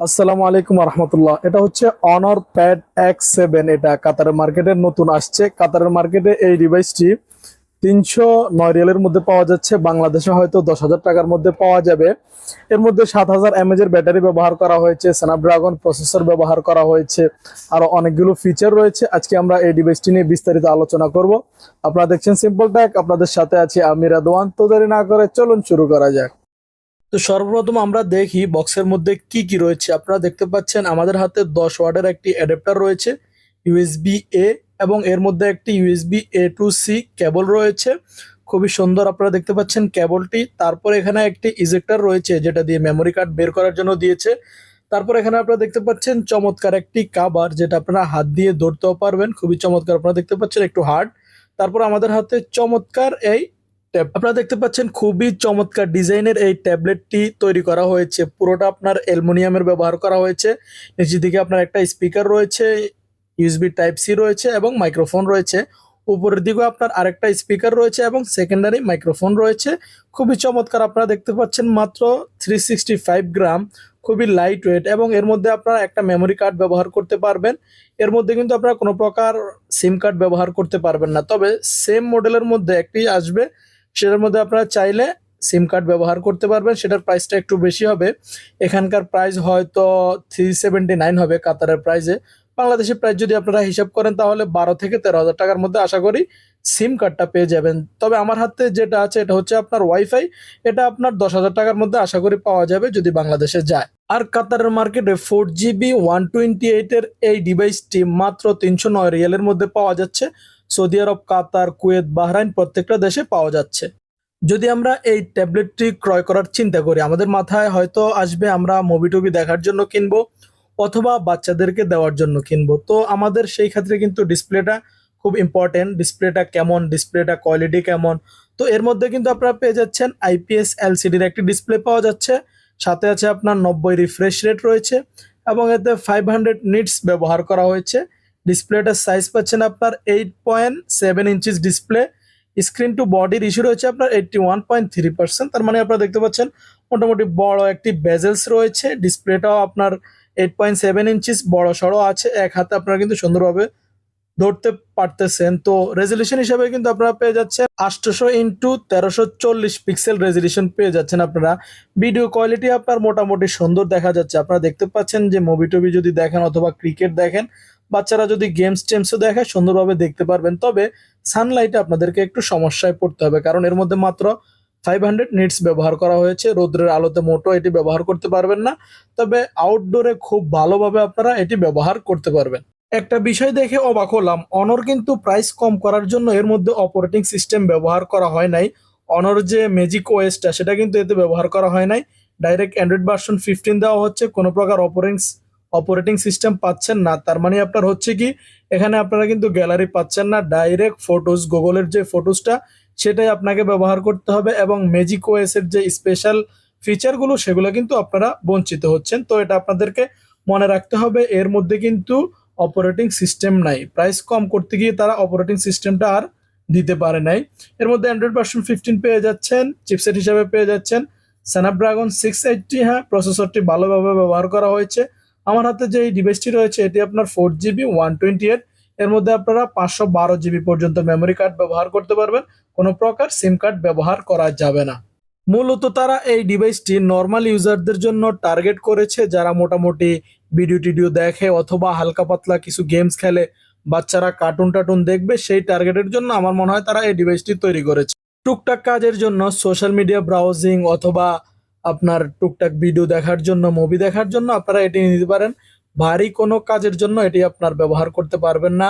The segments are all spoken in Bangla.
আসসালামু আলাইকুম রহমতুল্লাহ এটা হচ্ছে অনর প্যাড এক্স সেভেন এটা কাতারের মার্কেটে নতুন আসছে। কাতারের মার্কেটে এই ডিভাইসটি তিনশো নয় রিয়ালের মধ্যে পাওয়া যাচ্ছে। বাংলাদেশে হয়তো দশ হাজার টাকার মধ্যে পাওয়া যাবে। এর মধ্যে সাত হাজার এমএজ এর ব্যাটারি ব্যবহার করা হয়েছে। স্ন্যাপড্রাগন প্রসেসর ব্যবহার করা হয়েছে। আরও অনেকগুলো ফিচার রয়েছে। আজকে আমরা এই ডিভাইসটি নিয়ে বিস্তারিত আলোচনা করব। আপনারা দেখছেন সিম্পল ট্যাক আপনাদের সাথে আছি আমি রাদওয়ান। না করে চলুন শুরু করা যাক। তো সর্বপ্রথম আমরা দেখি বক্সের মধ্যে কি কি রয়েছে। আপনারা দেখতে পাচ্ছেন আমাদের হাতে দশ ওয়াটের একটি অ্যাডাপ্টার রয়েছে ইউএসবি এ এবং এর মধ্যে একটি USB A to C cable রয়েছে। খুবই সুন্দর আপনারা দেখতে পাচ্ছেন কেবলটি তারপর এখানে একটি ইজেক্টার রয়েছে, যেটা দিয়ে মেমোরি কার্ড বের করার জন্য দিয়েছে। তারপর এখানে আপনারা দেখতে পাচ্ছেন চমৎকার একটি কাবার যেটা আপনারা হাত দিয়ে ধরতেও পারবেন। খুবই চমৎকার আপনারা দেখতে পাচ্ছেন, একটু হার্ড তারপর আমাদের হাতে চমৎকার এই আপনারা দেখতে পাচ্ছেন খুবই চমৎকার ডিজাইনের এই ট্যাবলেটটি তৈরি করা হয়েছে। পুরোটা আপনার অ্যালুমিনিয়ামের ব্যবহার করা হয়েছে। নিচের দিকে আপনার একটা স্পিকার রয়েছে, ইউএসবি টাইপ সি রয়েছে এবং মাইক্রোফোন রয়েছে। উপরের দিকেও আপনার আরেকটা স্পিকার রয়েছে এবং সেকেন্ডারি মাইক্রোফোন রয়েছে। খুবই চমৎকার আপনারা দেখতে পাচ্ছেন মাত্র থ্রি সিক্সটি ফাইভ গ্রাম। খুবই লাইট ওয়েট এবং এর মধ্যে আপনারা একটা মেমোরি কার্ড ব্যবহার করতে পারবেন। এর মধ্যে কিন্তু আপনারা কোনো প্রকার সিম কার্ড ব্যবহার করতে পারবেন না। তবে সেম মডেলের মধ্যে একটি আসবে। সেটার মধ্যে আপনারা চাইলে সিম কার্ড ব্যবহার করতে পারবেন। সেটার প্রাইসটা একটু বেশি হবে। এখানকার প্রাইস হয়তো থ্রি সেভেন্টি নাইন হবে কাতারের প্রাইসে বাংলাদেশের প্রাইস যদি আপনারা হিসাব করেন তাহলে বারো থেকে তেরো হাজার টাকার মধ্যে আশা করি সিম কার্ডটা পেয়ে যাবেন। তবে আমার হাতে যেটা আছে, এটা হচ্ছে আপনার ওয়াইফাই এটা আপনার দশ হাজার টাকার মধ্যে আশা করি পাওয়া যাবে যদি বাংলাদেশে যায়। আর কাতারের মার্কেটে ফোর জিবি ওয়ান টোয়েন্টি এইটের এই ডিভাইসটি মাত্র তিনশো নয় রিয়ালের মধ্যে পাওয়া যাচ্ছে। Saudi Arab, Qatar, Kuwait, Bahrain প্রত্যেকটা দেশে পাওয়া যাচ্ছে। যদি আমরা এই ট্যাবলেটটি ক্রয় করার চিন্তা করি, আমাদের মাথায় হয়তো আসবে আমরা মুভি টুভি দেখার জন্য কিনবো। অথবা বাচ্চাদেরকে দেওয়ার জন্য কিনবো। তো আমাদের সেই ক্ষেত্রে কিন্তু ডিসপ্লেটা খুব ইম্পর্টেন্ট ডিসপ্লেটা কেমন, ডিসপ্লেটা কোয়ালিটি কেমন। তো এর মধ্যে কিন্তু আপনারা পেয়ে যাচ্ছেন আইপিএস এলসিডির একটি ডিসপ্লে পাওয়া যাচ্ছে। সাথে আছে আপনার নব্বই রিফ্রেশ রেট রয়েছে এবং এতে ফাইভ হান্ড্রেড নিটস ব্যবহার করা হয়েছে। ডিসপ্লেটার সাইজ পাচ্ছেন আপনার eight point seven inches display screen to বডির ইস্যু রয়েছে আপনার eighty one point three percent তার মানে আপনারা দেখতে পাচ্ছেন মোটামুটি বড় একটি বেজেলস রয়েছে। ডিসপ্লেটাও আপনার এইট পয়েন্ট সেভেন ইঞ্চিস বড় সড়ো আছে, এক হাতে আপনারা কিন্তু সুন্দরভাবে ধরতে পারতেছেন। তো রেজলিউশন হিসাবে কিন্তু আপনারা পেয়ে যাচ্ছেন আটশোশো ইন্টু তেরোশো চল্লিশ পিক্সেল রেজলিউশন পেয়ে যাচ্ছেন আপনারা। ভিডিও কোয়ালিটি আপনার মোটামুটি সুন্দর দেখা যাচ্ছে। আপনারা দেখতে পাচ্ছেন যে মুভি টুভি যদি দেখেন অথবা ক্রিকেট দেখেন, বাচ্চারা যদি গেমস টেমসও দেখে সুন্দরভাবে দেখতে পারবেন। তবে সানলাইটে আপনাদেরকে একটু সমস্যায় পড়তে হবে, কারণ এর মধ্যে মাত্র ফাইভ হান্ড্রেড নিটস ব্যবহার করা হয়েছে। রৌদ্রের আলোতে মোটো এটি ব্যবহার করতে পারবেন না। তবে আউটডোরে খুব ভালোভাবে আপনারা এটি ব্যবহার করতে পারবেন। একটা বিষয় দেখে অবাক হলাম। অনর কিন্তু প্রাইস কম করার জন্য এর মধ্যে অপারেটিং সিস্টেম ব্যবহার করা হয় নাই। অনর যে ম্যাজিক ওয়েসটা, সেটা কিন্তু এতে ব্যবহার করা হয় নাই। ডাইরেক্ট অ্যান্ড্রয়েড ভার্সন ফিফটিন দেওয়া হচ্ছে। কোনো প্রকার অপারেটিং অপারেটিং সিস্টেম পাচ্ছেন না। তার মানে আপনার হচ্ছে কি, এখানে আপনারা কিন্তু গ্যালারি পাচ্ছেন না। ডাইরেক্ট ফটোস গুগলের যে ফটোসটা সেটাই আপনাকে ব্যবহার করতে হবে এবং ম্যাজিক ওএস এর যে স্পেশাল ফিচারগুলো সেগুলো কিন্তু আপনারা বঞ্চিত হচ্ছেন। তো এটা আপনাদেরকে মনে রাখতে হবে, এর মধ্যে কিন্তু অপারেটিং সিস্টেম নাই। প্রাইস কম করতে গিয়ে তারা অপারেটিং সিস্টেমটা আর দিতে পারে নাই। এর মধ্যে অ্যান্ড্রয়েড ভার্সন ফিফটিন পেয়ে যাচ্ছেন চিপসেট হিসাবে পেয়ে যাচ্ছেন। স্ন্যাপড্রাগন সিক্স এইটটি হ্যাঁ প্রসেসরটি ভালোভাবে ব্যবহার করা হয়েছে। আমার হাতে যে এই ডিভাইসটি রয়েছে, এটি আপনার four GB one twenty eight এর মধ্যে আপনারা পাঁচশো বারো জিবি পর্যন্ত মেমোরি কার্ড ব্যবহার করতে পারবেন। কোনো প্রকার সিম কার্ড ব্যবহার করা যাবে না। মূলত তারা এই ডিভাইসটি নর্মাল ইউজারদের জন্য টার্গেট করেছে। যারা মোটামুটি ভিডিও টিডিও দেখে অথবা হালকা পাতলা কিছু গেমস খেলে, বাচ্চারা কার্টুন টার্টুন দেখবে, সেই টার্গেটের জন্য আমার মনে হয় তারা এই ডিভাইসটি তৈরি করেছে। টুকটাক কাজের জন্য সোশ্যাল মিডিয়া ব্রাউজিং অথবা আপনার টুকটাক ভিডিও দেখার জন্য মুভি দেখার জন্য আপনারা এটি নিতে পারেন। ভারী কোনো কাজের জন্য এটি আপনার ব্যবহার করতে পারবেন না।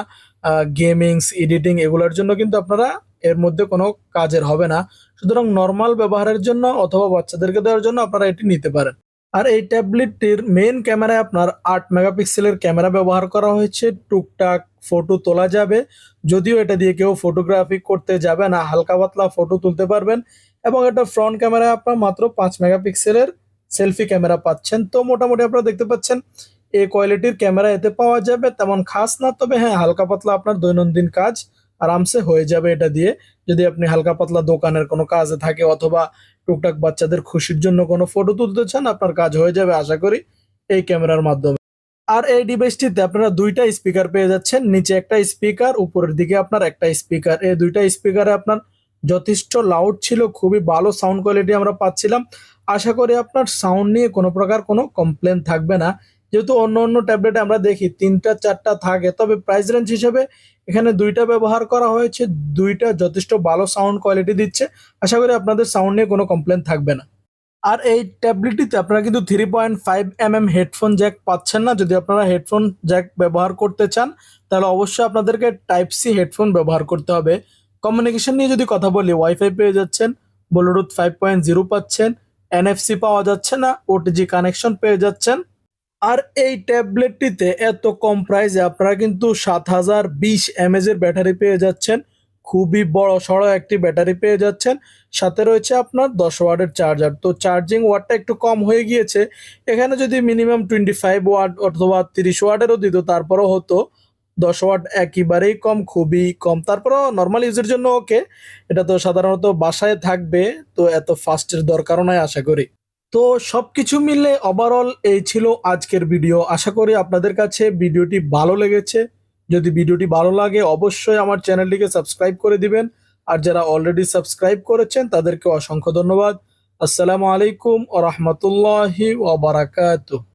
গেমিংস, এডিটিং এগুলোর জন্য কিন্তু আপনারা এর মধ্যে কোনো কাজের হবে না। সুতরাং নর্মাল ব্যবহারের জন্য অথবা বাচ্চাদেরকে দেওয়ার জন্য আপনারা এটি নিতে পারেন। আর এই ট্যাবলেটটির মেন ক্যামেরায় আপনার আট মেগাপিক্সেলের ক্যামেরা ব্যবহার করা হয়েছে। টুকটাক ফটো তোলা যাবে। যদিও এটা দিয়ে কেউ ফটোগ্রাফি করতে যাবে না। হালকা পাতলা ফটো তুলতে পারবেন। এবং এটা ফ্রন্ট ক্যামেরায় আপনার মাত্র পাঁচ মেগাপিক্সেলের সেলফি ক্যামেরা পাচ্ছেন। তো মোটামুটি আপনারা দেখতে পাচ্ছেন এই কোয়ালিটির ক্যামেরা এতে পাওয়া যাবে, তেমন খাস না, তবে হ্যাঁ হালকা পাতলা আপনার দৈনন্দিন কাজ আরামসে হয়ে যাবে এটা দিয়ে। যদি আপনি হালকা পাতলা দোকানের কোনো কাজে থাকে অথবা টুকটাক বাচ্চাদের খুশির জন্য কোনো ফটো তুলতে চান, আপনার কাজ হয়ে যাবে আশা করি এই ক্যামেরার মাধ্যমে। আর এই ডিভাইসটিতে আপনারা দুইটা স্পিকার পেয়ে যাচ্ছেন, নিচে একটা স্পিকার উপরের দিকে আপনার একটা স্পিকার এই দুইটা স্পিকারে আপনার যথেষ্ট লাউড ছিল, খুবই ভালো সাউন্ড কোয়ালিটি আমরা পাচ্ছিলাম। আশা করি আপনার সাউন্ড নিয়ে কোনো প্রকার কোনো কমপ্লেন থাকবে না। যেহেতু অন্য অন্য ট্যাবলেটে আমরা দেখি তিনটা, চারটা থাকে, তবে প্রাইস রেঞ্জ হিসেবে এখানে দুইটা ব্যবহার করা হয়েছে, দুইটা যথেষ্ট ভালো সাউন্ড কোয়ালিটি দিচ্ছে। আশা করি আপনাদের সাউন্ড নিয়ে কোনো কমপ্লেন থাকবে না। আর এই ট্যাবলেটটিতে আপনারা কিন্তু three point five M M headphone jack পাচ্ছেন না। যদি আপনারা হেডফোন জ্যাক ব্যবহার করতে চান, তাহলে অবশ্যই আপনাদেরকে টাইপ সি হেডফোন ব্যবহার করতে হবে। কমিউনিকেশন নিয়ে যদি কথা বলি ওয়াইফাই পেয়ে যাচ্ছেন ব্লুটুথ ফাইভ পয়েন্ট জিরো পাচ্ছেন এনএফসি পাওয়া যাচ্ছে না ওটিজি কানেকশন পেয়ে যাচ্ছেন। আর এই ট্যাবলেটটিতে এত কম প্রাইসে আপনারা কিন্তু সাত হাজার বিশ এমএজ এর ব্যাটারি পেয়ে যাচ্ছেন। খুবই বড় সড়ো একটি ব্যাটারি পেয়ে যাচ্ছেন। সাথে রয়েছে আপনার দশ ওয়াটের চার্জার তো চার্জিং ওয়াটটা একটু কম হয়ে গিয়েছে। এখানে যদি মিনিমাম টোয়েন্টি ফাইভ ওয়াট অথবা তিরিশ ওয়াটেরও দিত, তারপরেও হতো। দশ ওয়াট একেবারেই কম, খুবই কম। তারপরেও নর্মাল ইউজের জন্য ওকে এটা তো সাধারণত বাসায় থাকবে, তো এত ফাস্টের দরকারও নয় আশা করি। তো সব কিছু মিলে ওভারঅল এই ছিল আজকের ভিডিও আশা করি আপনাদের কাছে ভিডিওটি ভালো লেগেছে। যদি ভিডিওটি ভালো লাগে, অবশ্যই আমার চ্যানেলটিকে সাবস্ক্রাইব করে দিবেন। আর যারা অলরেডি সাবস্ক্রাইব করেছেন, তাদেরকে অসংখ্য ধন্যবাদ। আসসালামু আলাইকুম ও রহমতুল্লাহি